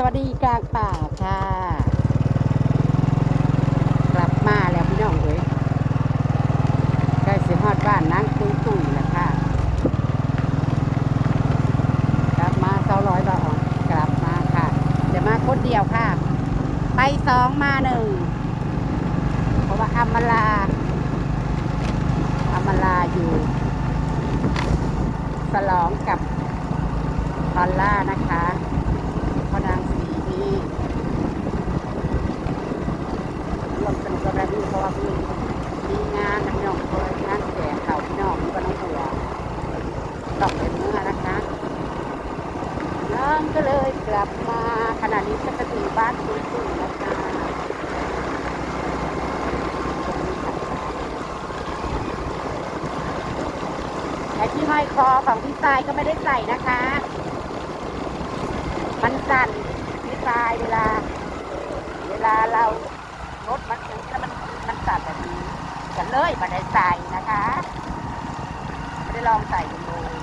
สวัสดีกลางป่าค่ะ กลับมาแล้วพี่น้องเว้ยใกล้สิฮอดบ้านนางตุ้ยตุ้ยแล้วค่ะ กลับมาเก้าร้อยบาทกลับมาค่ะจะมาคนเดียวค่ะ ไปสองมาหนึ่งเพราะว่าอัมาลาอัมาลาอยู่สลองกับพอลล่านะคะพอนางสีนี้รวมส นุกกับแรดี้เพราะว่าพี่มีงานน้ำน้องคอยงานแก่เขาพี่น้องก็น้องหัวตองเป็นเมื่อนะคะน้องก็เลยกลับมาขณะนี้ก็จะถึงบ้านคุณคุณนะคะและที่ห้อยคอของพี่ทรายก็ไม่ได้ใส่นะคะ มันสั่นพี่ทรายเวลา เวลาเรารถมัน กันเลยบันได้ใส่นะคะไม่ได้ลองใส่ดูเลย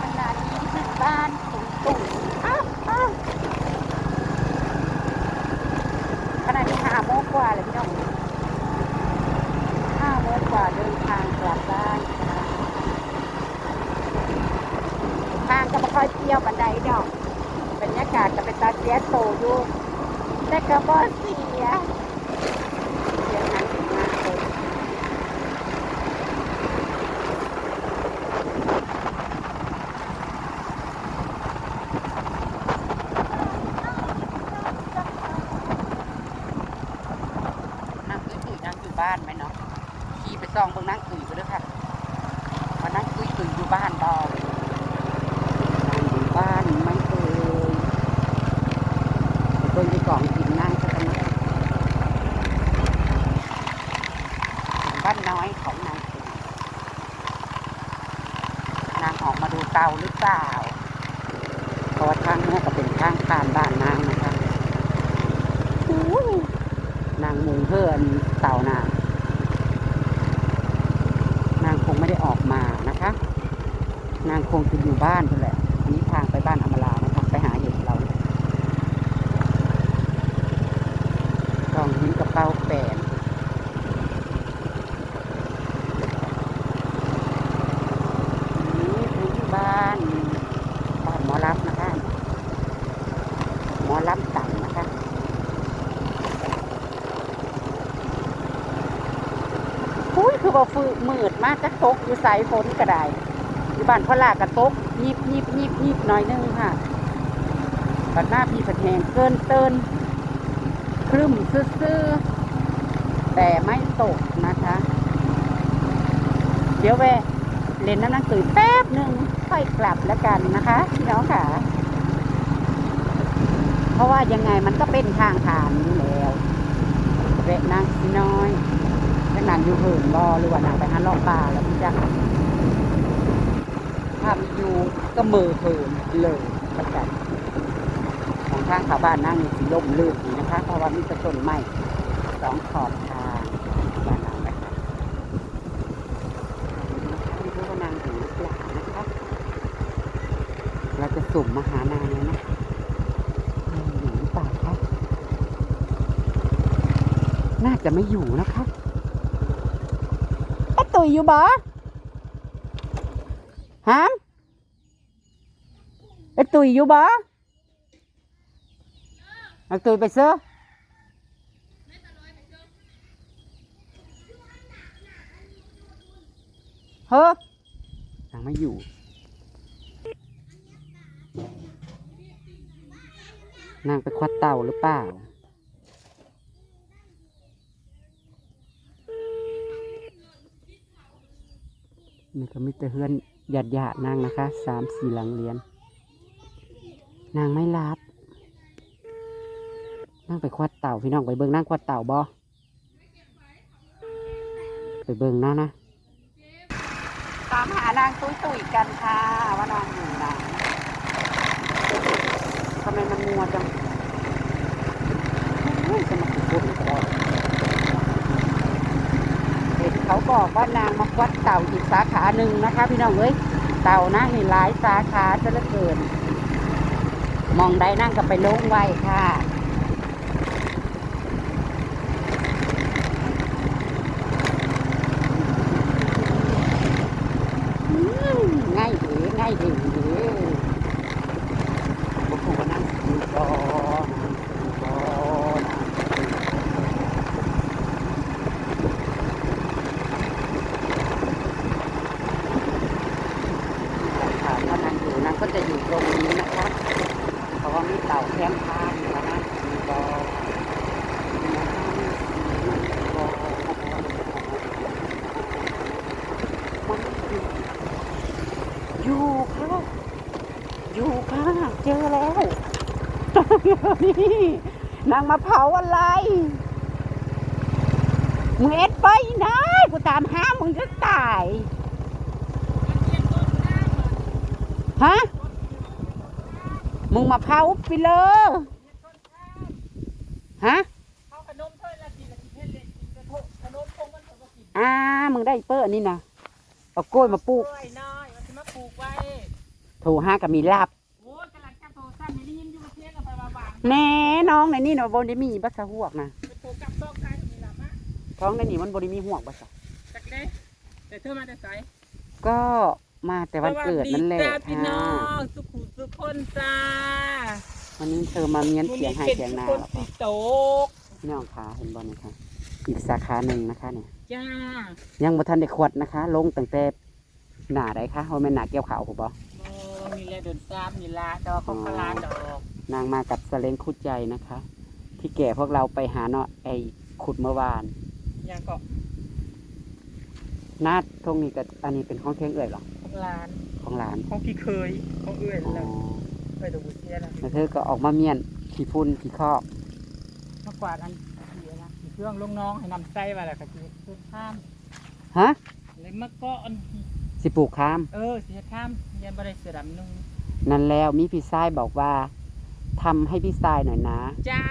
ขนาดนี้ถึงบ้านตุ่มตุ่มอ้าวอ้าวขนาดนี้ห้าโมงกว่าเลยพี่น้อง ห้าโมงกว่าเดินทางกลับบ้านค่ะทางก็ไม่ค่อยเที่ยวบันไดดอกบรรยากาศก็เป็นตาเสียโตอยู่แต่ก็บ่เสียเสียงนั้นถึงมากเลยนั่งคุยคุยนั่งอยู่บ้านไหมเนาะขี่ไป ซองเบิ่งนั่งคุยไปด้วยค่ะมานั่งคุยคุยอยู่บ้านบอนั่งอยู่บ้านไม่เคยไปเบิ่งที่กล่องกินนั่งสักกันนะบ้านน้อยของนางนางออกมาดูเตาหรือเปล่าเพราะว่าทางนี้ก็เป็นทางผ่านบ้านนางนะคะอุ้ยนางมุงเพื่อนเต่านาง นางคงไม่ได้ ออกมานะคะ นางคงจะอยู่บ้านนั่นแหละ อันนี้ทางไปบ้านอมรานะคะไปหาเห็ดเรากองหินกระเป๋าแปดนี่คือที่บ้านบ้านหมอรับนะคะ หมอรับสั่งนะคะ อุ้ยคือ บ่ฟืมืดมากจะตกอยู่สายฝนก็ได้อยู่บ้านพ่อลากระตกยิบยิบยิบยิบหน่อยนึงค่ะบัดหน้าพี่ผัดแหงเกินเตินครึ้มซื่อแต่ไม่ตกนะคะ เดี๋ยวแวะเล่นน้ำหนังสือแป๊บหนึ่งค่อยกลับแล้วกันนะคะพี่น้องค่ะ เพราะว่ายังไงมันก็เป็นทางผ่านอยู่แล้วแวะนางน้อย นางอยู่เหินบอหรือว่านางไปหาเลาะป่าแล้วพี่จักถ้ามีอยู่ก็มือเหินเลยประกันของทางขาบ้านนั่งสีลมลื่นดีนะคะ เพราะว่ามีต้นไม้สองขอบทางบ้านนางนะคะไม่รู้ว่านางอยู่หรือเปล่านะคะเราจะสุ่มมาหานางเลยนะนางอยู่หรือเปล่าคะน่าจะไม่อยู่นะคะ ตุยอยู่บ่ฮามไอ้ตุยอยู่บ่ไอ้ตุยไปเสื้อเฮ้ยยังไม่อยู่นางไปควัดเต่าหรือเปล่า นี่ก็มีแต่เฮือนหยาดหยาดนางนะคะสามสี่หลังเรียน นางไม่รับนั่งไปควัดเต่าพี่น้องไปเบิ่งนั่งควัดเต่าบ่ไปเบิ่งนะนะตามหานางตุ้ยตุยกันค่ะว่านางอยู่ไหนทำไมมันมัวจังเฮ้ยสมัครบุญก็ได้ เห็นเขา บอกว่านางมาวัดเต่าอีกสาขาหนึ่งนะคะ พี่น้องเอ้ยเต่านะนี่หลายสาขาจะเหลือเกิน มองได้นั่งกับไปลงไว้ค่ะ อืมง่ายดีง่ายดีพวกผมก็นั่งอยู่ก่อนอยู่ก่อนค่ะถ้านางอยู่นางก็จะอยู่ตรงนี้นะคะ เพราะว่ามีเต่าแคมทางอยู่แล้วนะอยู่ก่อนอยู่ค่ะ อยู่ค่ะ เจอแล้ว นี่นางมาเผาอะไรมึงเอ็ดไปนะกูตามหามึงจะตายฮะมึงมาเผาไปเลยฮะเอาขนมถ้วยละกินละกินเฮ็ดเล่นกินกระทงขนมคงมันก็บ่กินอ่ามึงได้เปิ้ลนี่นะเอากล้วยมาปลูกกล้วยน้อยมันสิมาปลูกไว้โถูห้ากับมีลาบ แน่น้องในนี่นะบนได้มีบัสหวกนะไปโทรกับซอกกายนี่ล่ะมาท้องในนี่มันบนได้มีหวกบัสจักเด้แต่เธอมาแต่ไสก็มาแต่วันเกิดนั่นแหละสวัสดีจ้าพี่น้อค่ะงสุขุมสุขคนจ้าวันนี้เธอมาเมียนเสียงให้เสียงนาคนหรอสิโตกพี่น้องขาเห็นบอลนะคะอีกสาขาหนึ่งนะคะเนี่ย จ้ายังบ่ทันได้ขวดนะคะ ลงตั้งแต่หนาได้ค่ะเพราะมันหนาเกี่ยวขาวผมบอโอ้มีแล เดินซ้ำนี่ละดอกของพลานดอกนางมากับสเลงคุดใจนะคะ ที่แก่พวกเราไปหาเนาะไอ้ขุดเมื่อวานยังก็นาดทงนี้กับอันนี้เป็นของเทียงเอ่ยเหรอของลานของหลานของพี่เคยของเอื้อยอ๋อแล้วไปดูบุเทียนะแล้วเธอก็ออกมาเมียนขี้ฝุ่นขี้คอกมากวาดอันเสียนะเครื่องลงน้องให้นำไส้มาแหละค่ะคือขึ้นข้ามฮะเลยมาก็อัน สิปลูกข้าม เออเสียข้ามยันบริเสือดำนุ่งนั่นแล้วมีพี่ชายบอกว่าทำให้พี่ชายหน่อยนะ จ้า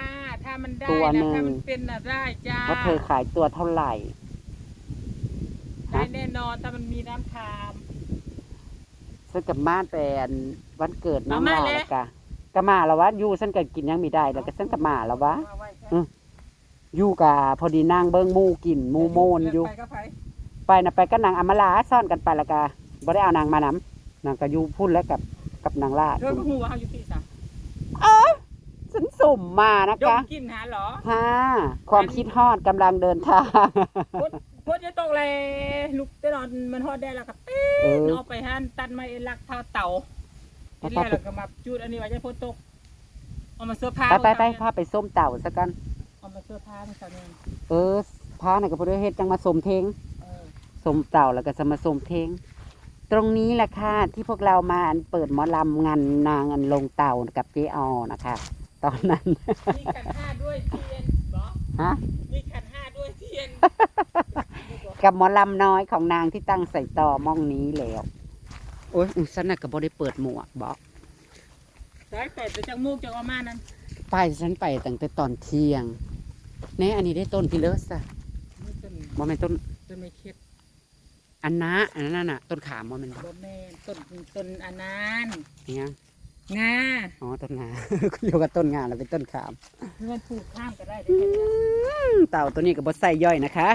ถ้ามันได้ตัวหนึ่นะง ถ้ามันเป็นน่ะได้จ้าว่าเธอขายตัวเท่าไหร่ ได้แน่นอนถ้ามันมีน้ำคาม ฉันกับมาแต่อันวันเกิดน้องเอามาลาเลยแล้วกะก็มาแล้ววะอยู่ฉันก็กินยังไม่ได้แล้วก็ฉันก็มาแล้ววะเอาไว้ค่ะอืมอยู่กะพอดีนางเบิ้งหมูกินหมูโมนอยู่ ไปก็ไป ไปนะไปก็นางอำมาลาซ่อนกันไปและกะบ่ได้เอานางมานำนางก็อยู่พุ่นแล้วกับกับนางลาดเธอก็หูว่าเขาอยู่ที่สะเออฉันสุ่มมานะดมคะกินหาเหรอฮ่าความคิดฮอดกำลังเดินทาง พดจะตกเลยลูกจะนอนมันฮอดได้แล้วก็เต้เออนเอาไปหันตันไม้ลักเท้าเต่าทีแรกเราก็มาจุดอันนี้ไว้จะพ้นตกเอามาเสื้อผ้าไปไปไปพาไปส้มเต่าซะกัน เอามาเสื้อผ้าที่เขาเนี่ยเออพาน่ะก็บ่ได้เฮ็ดจังมาสมเทงเออ สมเต่าแล้วก็จะมาสมเทงตรงนี้แหละค่ะที่พวกเรามาอันเปิดหมอลำงานนางอันลงเต่ากับเจออนะคะ ตอนนั้นมีขันห้าด้วยเทียนบอฮะมีขันห้าด้วยเทียนกับหมอลำน้อยของนางที่ตั้งใส่ต่อมองนี้แล้วโอ้ยอุ๊ยฉันน่ะก็บ่ได้เปิดหมวกบอกสายเป็ดจะจังมูกจังอามานั้นไปฉันไปตั้งแต่ตอนเที่ยงแน่อันนี้ได้ต้นพิเลสอะนี่ต้นบ่แม่นต้นต้นไม่เค็ด อันนะอันนั้นน่ะ ต้นขามบ่แม่นบ่บ่แม่นต้นต้นอันนั้นเนี่ยงาอ๋อต้นงาอยู่กับต้นงาแล้วเป็นต้นขามมันปลูกข้ามก็ได้เด้ออืมเต่าตัวนี้ก็บ่ใส่ย่อยนะคะ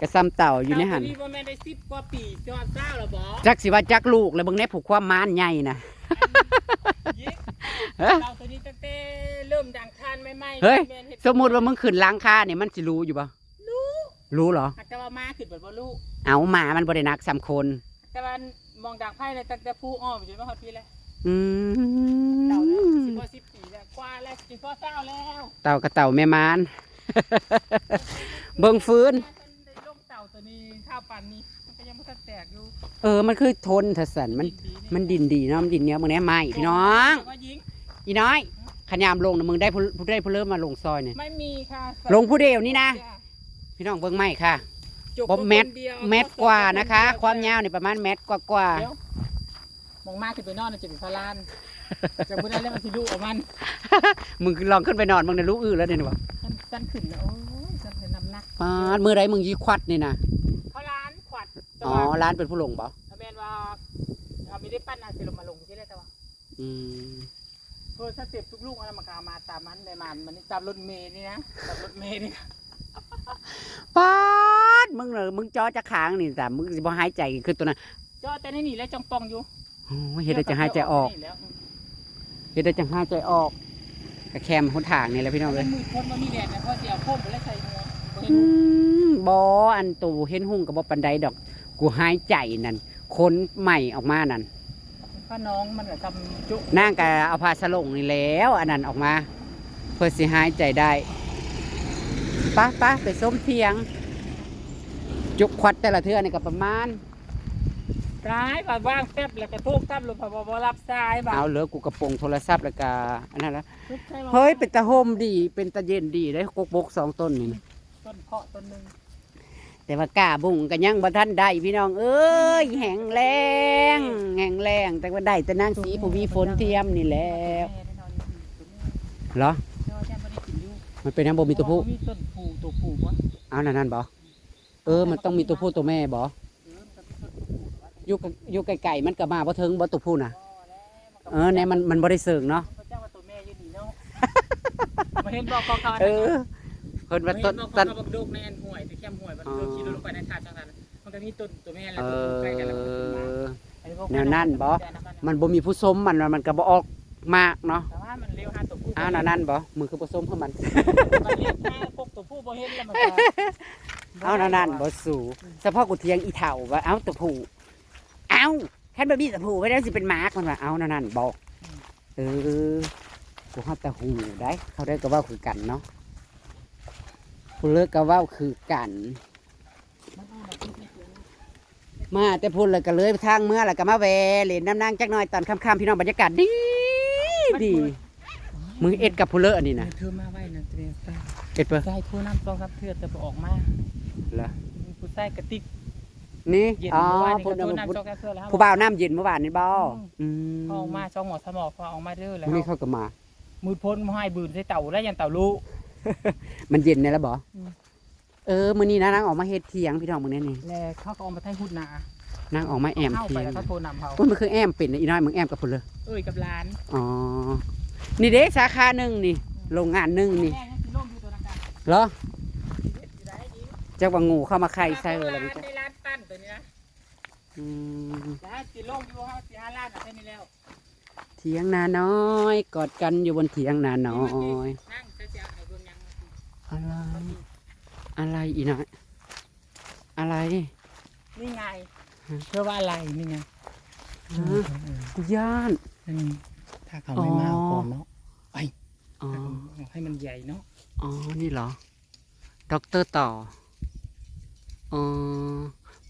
กระซ้ำเต่าอยู่ในหันเต่าตัวนี้บ่แม่นได้สิบกว่าปีจอดเจ้าแล้วบ่จักสิว่าจักลูกแล้วเบิ่งแน่ผูกความม้านใหญ่นะยิกเฮ้ยเราตัวนี้ตั้งแต่เริ่มดังทานใหม่ๆเฮ้ยแม่นฮ็ดสมมุติว่ามึงขึ้นล้างคาเนี่ยมันสิรู้อยู่บ่รู้รู้เหรอแต่ว่ามาขึ้นเบิดบ่รู้ เอาหมามันบ่ได้นักสามคน แต่ว่ามองดังไพ่เลยตั้งแต่ผู้อ้อมจนมาฮอดปีแล้วอืเต่าแล้วมสิบกว่าสิบปีแล้วกว่าแล้วสิบกว่าเจ้าแล้วเต่ากับเต่าแม่มาน เบิ่งฟื้นได้ลงเต่าตัวนี้ข้าวปั่นนี้มันก็ยังไม่ทันแตกอยู่เออ มันคือทนทสันมันมันดินดีเนาะมันดินเนี้ยมึงแน่ไม่พี่น้องว่ายิงอีน้อยขยามลงนะมึงได้ผู้ผู้ได้ผู้เริ่มมาลงซอยเนี่ย ไม่มีค่ะลงผู้เดียวนี่นะจ้พี่น้องเบิ่งไม่ค่ะ จกบ่แมตรคนดียวเมตรกว่านะคะ ความยาวนี่ประมาณเมตรกว่ากว่าเดี๋ยวมองมากขึ้นไปนอนในจุดพลานจะพูดได้แล้วมันสิลูกออกมันมึงลองขึ้นไปนอนมึงได้รู้อื้อแล้วเนี่ยว่ะมันสั้นขึ้นนะโอ้ยสั้นเป็นน้ำหนักปาดมือไรมึงยีควัดนี่นะเพราะร้านขวัดแต่อ๋อว่าร้านเป็นผู้ลงบ่แมนว่าเราไม่ได้ปั้นอาศิลมาลงใช่ไหมแต่ว่าอืมเพื่อถ้าเจ็บทุกลูกเอามากามาตามมันไปมันมันนี่ตามรถเมย์นี่นะตามรถเมย์นี่นะป๊าด มึงเหรอมึงจอจะค้างนี่แต่มึงสิบ่หายใจคือตัวนั้นจอแต่ในนี่แล้วจองปองอยู่โอ้ยเฮ็ดได้จะหายใจออกนี่แล้วเฮ็ดได้จะหายใจออกกระแคมหนทางนี่แหละพี่น้องเลเลยยมือคนมันมีแดดนะเพราะเสียวพ่มไปแล้วใส่หัวบ่เห็อืนมบ่อันตูเห็นหุ่งกับบ่ปันใดดอก กูหายใจนั่นคนใหม่ออกมานั่นป้าน้องมันก็ทำจุนางก็เอาผ้าสลงนี่แล้ว อันนั้นออกมา เพื่อสิหายใจได้ปะปะไปส้มเทียง จุกควัดแต่ละเทือนี่ก็ประมาณร้ายแบบว่างแป๊บแล้วก็ทุกทับลงพอบ่รับสายบ่าเอาเหลือกูกระโปรงโทรศัพท์แล้วก็อันนั้นละทุกใช่บ่เฮ้ยเป็นตะโฮมดี เป็นตะเย็นดีได้กกบกสองต้นนี่นะต้นเพาะต้นหนึงแต่ว่ากล้าบุ้งก็ยังบ่ทันได้พี่น้อง เอ้ยแห้งแรงแห้งแรงแต่ว่าได้แต่นางสีผู้มีฝนเทียมนี่แล้วแม่ได้นอนอยู่ตัวนี้เหรอเจ้าแจ้งบ่ได้กินอยู่มันเป็นน้ำบ่มีตัวผู้มีต้นผูตัวผูวะเอานั่นนั่นบ่ เออ มันต้องมีตัวผู้ตัวแม่บ่เออมันก็มีต้นผูวะอยู่กับอยู่ไกลๆมันก็มาบ่ถึงบ่ตัวผู้น่ะพอแล้วมันก็เออเนี่ยมันมันบ่ได้เสิร์งเนาะพระเจ้าว่าตัวแม่อยืนนี่เนาะมาเห็นบอกเขาเขาเออเพิ่นมาว่าเห็ต้นนบอกต้เขานเขาบอกโดกในอันห่วยแต่แคมห่วยมันอ๋อเดินขี่รถลงไปในถาดจังนั้นมันก็มีต้นตัวแม่แล้วเอตัวผู้ใกล้กันแล้วมันก็ขึ้นมาอัอแนวนั้นบ่ มันบ่มีผู้สมมันมันก็บ่ออกมากเนาะแต่ว่ามันเร็วหาตัวผู้อ้าวนั่นนั่นบ่มือคือผู้สมเพิ่นมัน มันเรียกแค่พวกตัวผู้บ่เห็นแล้วมันก็ เอานั่นนั่นบ่สู่เฉพาะกูเทียงอีเฒ่าว่าเอาตัวผู้เอาแค่บ่มีตัวผู้ไว้แล้วสิเป็นหมากมันว่าเอานั่นนั่นบ่เออกูฮอดแต่หูได้ เขาได้ก็เว้าคือกันเนาะผู้เลิกก็เว้าคือกันมาแต่พูดเลยก็เลยทางเมื่อแล้วก็มาแวเล่นน้ำนางจักหน่อยตอนค่ำๆพี่น้องบรรยากาศดีดีมึงเอ็ดกับผู้เลอะอันนี่นะเธอมาไว้นะเตรียมใส่เอ็ดเปะใส่คู่น้ำซองซับเทือแต่บ่ออกมา เหรอมีผู้ใส่กระติกนี่เย็นอ๋อเมื่อวานนี่พูก็ดโทรน้ำน้ำซองซับเทือแล้วผู้บ่าวน้ำเย็นเมื่อวานนี่บ่อืมพอออกมาช่องหมอสมอพอออกมาเด้อแล้วนี่เขาก็มา มือพ้นมาให้บืนใส่เต่าแล้วยันเต่าลูก มันเย็นเนี่ยแล้วบ่อืม เออมื้อนี้นะนางออกมาเฮ็ดเทียงพี่น้องมื้อนี้นี่แล้วเขาก็เอามาไทยหุ่นหนานางออกมาแอมเข้าเทีไปยงแล้วเขาโทรนำเขาว่ามันคือแอมเป็นนะอีน้อยมึงแอมกับผู้เลอะเอ้ยกับร้านอ๋อ นี่เด้สาขาหนึงนี่ โรงงานหนึงนี่แม่ยังสิลงอยู่ตัวนักการเหรออยู่ได้ดี จักว่างูเข้ามาไข่ใส่เลยล่ะร้าพี่นจ๊ะในร้านปั้นตัวนี้นะอืมร้านสิลงอยู่ห้าสิห้าล้านอะแค่นี้แล้วเถียงนาน้อย กอดกันอยู่บนเถียงนาน้อยนั่งจะจะไอ้เบิ่งยังอะไรอะไรอีน้อยอะไรนี่ไงเชื่อว่าอะไรนี่ไงฮะกูย่านนี่ถ้าเขาไม่มาก่อนเนาะอ๋อให้มันใหญ่เนาะอ๋อนี่เหรอด็อกเตอร์ต่อ อ๋อ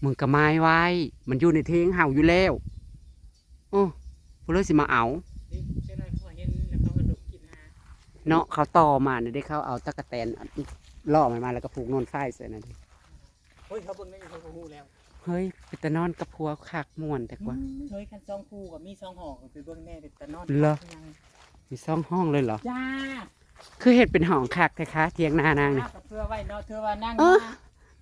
มึงกระไม้ไว้ มันอยู่ในเทงเห่าอยู่แล้วโอ้กูเลยสิมาเอานี่เจ้าหน้าที่เขาเห็นแล้วเขาก็ดกกินหาเนาะเขาต่อมาเนี่ยได้เขาเอาตะกะแตนอันล่อมันมาแล้วก็ผูกโนนไฟใส่นั่นดิเฮ้ยเขาเบิ่งได้อยู่เขาก็ฮู้แล้วเฮ้ยไปแต่นอนกับพัวคักม่วนแต่กว่า เฮ้ยคันซองคู่กับมีซองห่อก็ไปเบิ่งแน่เด็ดแต่นอนเหรอยังมีซ่องห้องเลยเหรอ จ้าคือเห็ดเป็นห้องคักแท้คะเทียงนานางเนี่ย กับเพื่อไว้เนาะเธอว่านั่งเออมา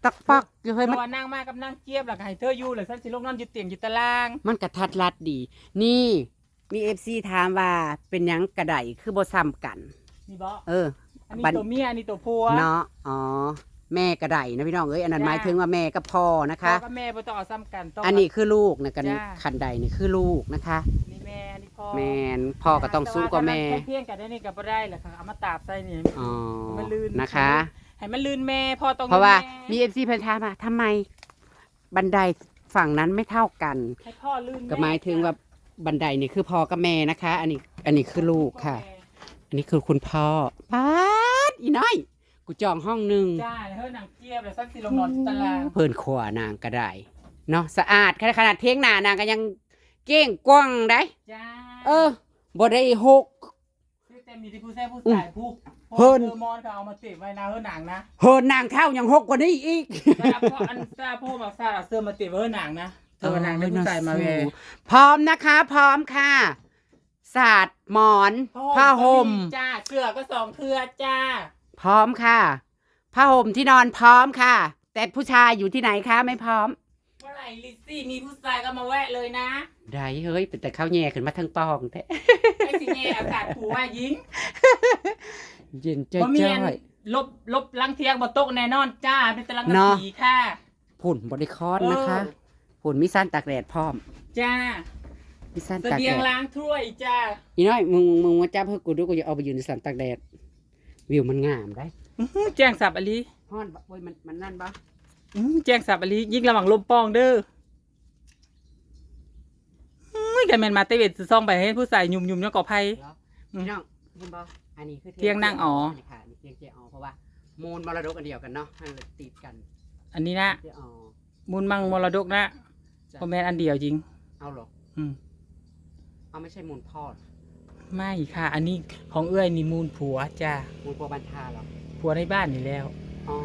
ตักปักอยู่เธเฮ้ยอมันว่านั่งมากับนั่งเจี๊ยบแล้วก็ให้เธออยู่เลยฉันสิลงนอนอยู่เตียงอยู่ตาราง มันกระทัดรัดดี นี่มีเอฟซีถามว่าเป็นหยังกระไดคือบ่ซ้ำกัน นี่บ่เออ อันนี้บัด ตัวเมียอันนี้ตัวผัว เนาะอ๋อแม่กระไดนะพี่น้องเอ้ยอันนั้นจ้าหมายถึงว่าแม่กับพ่อนะคะพ่อกับแม่บ่ต้องเอาซ้ำกันต้อง อันนี้คือลูกนะกันจ้าคันใดนี่คือลูกนะคะ นี่แม่อันนี้พ่อแมนพ่อก็ต้องสู้กับแม่ ต่ว่าถ้าเพียงกันได้นี่ก็บ่ได้แหละค่ะเอามาตาบใส่นี่อ๋อให้มันลื่นนะคะ ให้มันลื่นแม่พ่อต้องเพราะว่าแมีเอฟซีเพิ่นถามว่าทำไมบันไดฝั่งนั้นไม่เท่ากันให้พ่อลื่นแก็หมายถึงว่าบันไดนี่คือพ่อกับแม่นะคะ อันนี้ อันนี้คือลูกค่ะ อันนี้คือคุณพ่อป้าดอีน้อย กูจองห้องหนึ่งจ้าเฮ้ยหนังเจี๊ยบเลยสักสิลงนอนตารางเพิ่นขวานางก็ได้เนาะสะอาดขนาดเที่ยงหนานางก็ยังเก้งกว้างได้จ้าเออบ่ได้หกคือแต่มีที่ผู้แซ่ผู้ชายผู้ เพิ่นเออมอนก็เอามาติดไว้นะเฮ้ยหนังนะเฮินนางเท่ายังหกกว่านี้อีกซาพ่ออันซาพ่อมาซาเอาเสื้อมาติดไว้เฮ้ยหนังนะเธอว่าหนังได้ผู้ชายมาแวพร้อมนะคะ พร้อมค่ะศาสตร์หมอนผ้าห่มจ้าเสื้อก็สองเครือจ้า พร้อมค่ะผ้าห่มที่นอนพร้อมค่ะ แต่ผู้ชายอยู่ที่ไหนคะไม่พร้อมเมื่อไหร่ลิซซี่มีผู้ชายก็มาแวะเลยนะได้เฮ้ยเป็นแต่ข้าวแย่ขึ้นมาทั้งปองแท้ไอ้สิเงอากาศผูว่ายิง เย็นจ้บ่มีอันอยลบลบลังเทียงบ่ตกแน่นอนจ้าเป็นตารางกะเนาะสีค่ะๆผุ่นบริคอนนะคะเออ ผุ่นมีสั้นตากแดดพร้อมจ้ามีสั้นเสตากบีแดยงดล้างถ้วยจ้าอีน้อยมึงมึงมาจับให้กูดูกูจะเอาไปยืนในสันตากแดด วิวมันงามได้อื้อหือแจ้งสับอลีฮ้อนบะโอ้ยมันมันนั่นปะอื้อแจ้งสับอลียิ่งระหว่างลมปองเด้ออื้อแกแมนมาเตเวทซื้อซองไปให้ผู้ใส่ยุ่มยุ่มๆยกกอไผ่เหรออืมพี่น้อง เห็นปะอันนี้คือเทียงนั่งอ๋อนนี้ค่ะนี่เทียงเจออเพราะว่ามูลมรดกอันเดียวกันเนาะมันเลยติดกันอันนี้นะเจออมูลมังมรดกนะจ้ะพอแมนอันเดียวจริง เอาเหรออืม เอาไม่ใช่มูลพ่อเหรอไม่ค่ะ อันนี้ของเอื้อยนี่มูลผัวจ้ามูลปัวบันทาเหรอผัวในบ้านนี่แล้วอ๋อ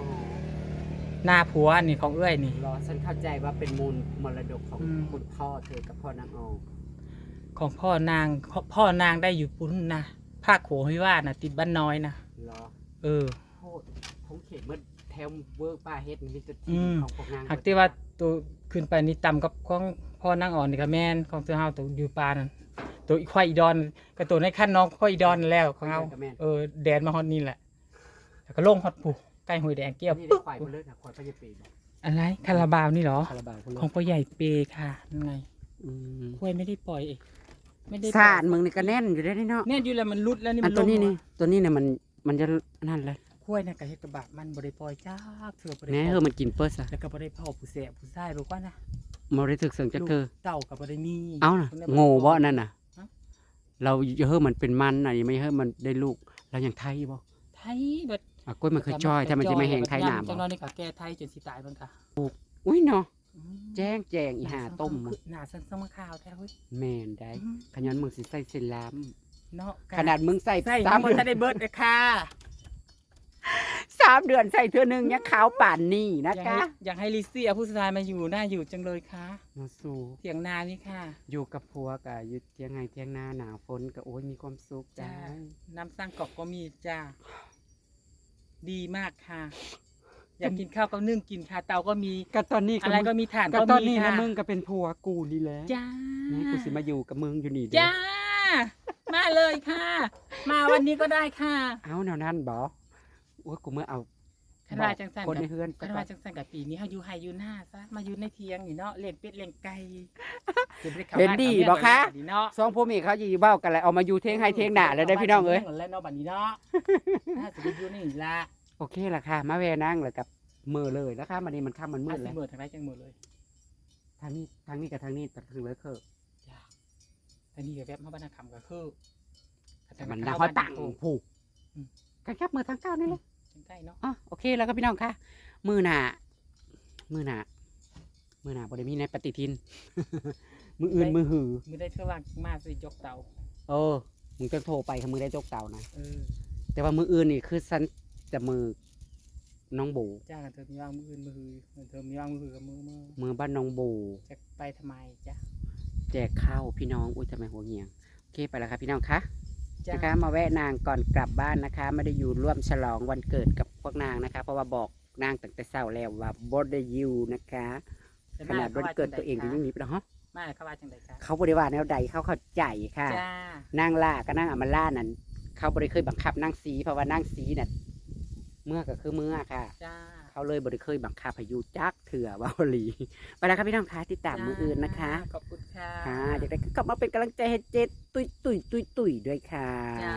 หน้าผัวนี่ของเอื้อยนี่ เหรอฉันเข้าใจว่าเป็นมูลมรดกของอืม คุณพ่อเธอกับพ่อนางอองของพ่อนางพ่อนางได้อยู่ปุ้นนะ ภาคโขงพิวาสนะติดบ้านน้อยนะเหรอเออโทษผมเขตเมื่อแถวเวิร์กป้าเฮ็ดนี่มีแต่อืที่มของพวกนางหากที่ว่าตัวขึ้นไปนี่ต่ำกับของพ่อนางอ่อนนี่ก็แม่นของตัวเฮาตัวอยู่ปลานั่นตัวอีควายอีดอนก็ตัวในขั้นน้องควายอีดอนนั่นแล้วของเฮาเออแดนมาฮอดนี่แหละแล้วก็ลงฮอดผู้ใกล้ห้วยแดงเกี้ยวนี่ได้ควายไปเลยนะควายพญาปีบอกอะไรคาราบาวนี่เหรอ คาราบาวไปเลยของพ่อใหญ่เปค่ะนั่นไงอืมควายไม่ได้ปล่อยเอง ไม่ได้ปล่อยสารมึงนี่ก็แน่นอยู่ได้เนาะเนี่ยอยู่แล้วมันรุดแล้วนี่อัมันนตัวนี้ลงนี่ตัวนี้เนี่ยมันมันจะนั่นเลยควายน่ะก็เฮ็ดกระบะมันบ่ได้ปล่อยจ้าเถื่อบ่ได้แน่ปเธล่ออยมันกินเปิ้ลอะแล้วก็บ่ได้พ่อผู้แสบผู้ชายรู้กว่านะมาได้ถึกเสียงจากเธอ ลูกเต่ากับบ่ได้มีเอาน่ะพิ่นได้โง่บ่ปล่อยนั่นน่ะฮะเราเฮ้ยมันเป็นมันน่ะยังไม่เฮ้ยมันได้ลูกแล้วยังไทยบ่ไทยเบิดอะกล้วยมันคือจ้อยถ้ามันจะไม่แห้งไทยหนามจับ่งน้อยนี่ก็แก้ไทยจนสิตายเบิ่งค่ะอุ้ยเนาะอืม แจ้งแจงอีหาต้มมึงหน้าซั่นๆมาข่าวแท้เว้ยแม่นได้อืมขยันมึงสิใส่เซรามเนาะขนาดมึงใส่ใส่สามบ่เดือนทันได้เบิดเลยค่ะสามเดือนใส่เทื่อหนึงยังขาวป่านนี่นะอยากคะให้อยากให้ลิซี่เอาผู้ชายมาอยู่น่าอยู่จังเลยค่ะมาสู่ เถียงนานี่ค่ะ อยู่กับผัวกับอยู่เที่ยงไงเที่ยงหน้าหนาวฝนก็โอ้ยมีความสุขจ้าจ้า น้ำสร้างกอกก็มีจ้า ดีมากค่ะ อยากกินข้าวก็นึ่งกินค่ะเตาก็มีก็ตอนนี้อะไรก็มีถ่านก็ก็ตอนมีนี้นะค่ะมึงก็เป็นผัวกูนี่แหละจ้านี่กูสิมาอยู่กับมึงอยู่นี่เด้จ้า มาเลยค่ะ มาวันนี้ก็ได้ค่ะ เอาแนวนั้นบอโอ้ยกูเมื่อเอาขนาดจังสันคนในกับเฮือนขนาดจังสันกับปีนี้เฮาอยู่ไฮอยู่หน้าซะมาอยู่ในเทียงนี่เนาะเล่นเป็ดเล่นไก่จะบ่ไข้าเห็นบ้าดีข้าบอเมืงคะบัดนี้เนาะสองพ่อเมียเขาอยู่เบ้ากันแล้วเอามาอยู่เทียงให้เทียงหน้าเลยได้อพี่น้องเอ้ยแล้วเนาะบัดนี้เนาะน่าจะได้อยู่นี่ละ โอเคละค่ะ มาแวนั่งเลยกับมือเลยนะคะมันนี่มันค่ำมันมืมาดสิแล้วเบิดทางไหนจังหมดเลยทางนี้ทางนี้กับทางนี้ตัดถึงเลยคือจ้าแต่นี่ก็แวบมาบ้านนาคำก็คือแต่มันดาวเขาตั้งผูกอืมกันครับมือทางเก้านี่เลยจังใกล้เนาะอ๋อโอเคแล้วก็พี่น้องค่ะ มือหนามือหนามือหนาบริมีในปฏิทิน มืออื่นมือหือมือได้เท่าว่างมาสิยกเตาเออมึงจะโทรไปค่ะมือได้จกเต่านะเออแต่ว่ามืออื่นนี่คือฉัน จะมือน้องบูจ้างกันเธอมีว่างมืออื่นมือหือเธอมีว่างมือหือกับมือมือมือบ้านน้องบูจะไปทำไมจ้ะแจกข้าวพี่น้องอุ้ยทำไมหัวเหียงโอเคไปแล้วครับพี่น้องคะจ้านะคะมาแวะนางก่อนกลับบ้านนะคะ ไม่ได้อยู่ร่วมฉลองวันเกิดกับพวกนางนะคะ เพราะว่าบอกนางตั้งแต่เช้าแล้วว่าบ่ได้อยู่นะคะขนาดวันเกิดตัวเองก็ยังหนีไปแล้วฮะมาเขาว่าจังไดคะเขาบริวารแนวใดเขาเข้าใจค่ะจ้านางล่ากับนางอมาล่านั่นเขาบริเคยบังคับนางสีเพราะว่านางสีน่ะ เมื่อก็คือเมื่อค่ะ จ้า เขาเลยบริเคยบังคับให้อยุจักเถื่อวาหลีไปแล้วครับพี่น้องคะติดตามมืออื่นนะคะขอบคุณค่ะค่ะอยากได้ก็กลับมาเป็นกำลังใจให้เจตุยตุยตุยตุยด้วยค่ะ จ้า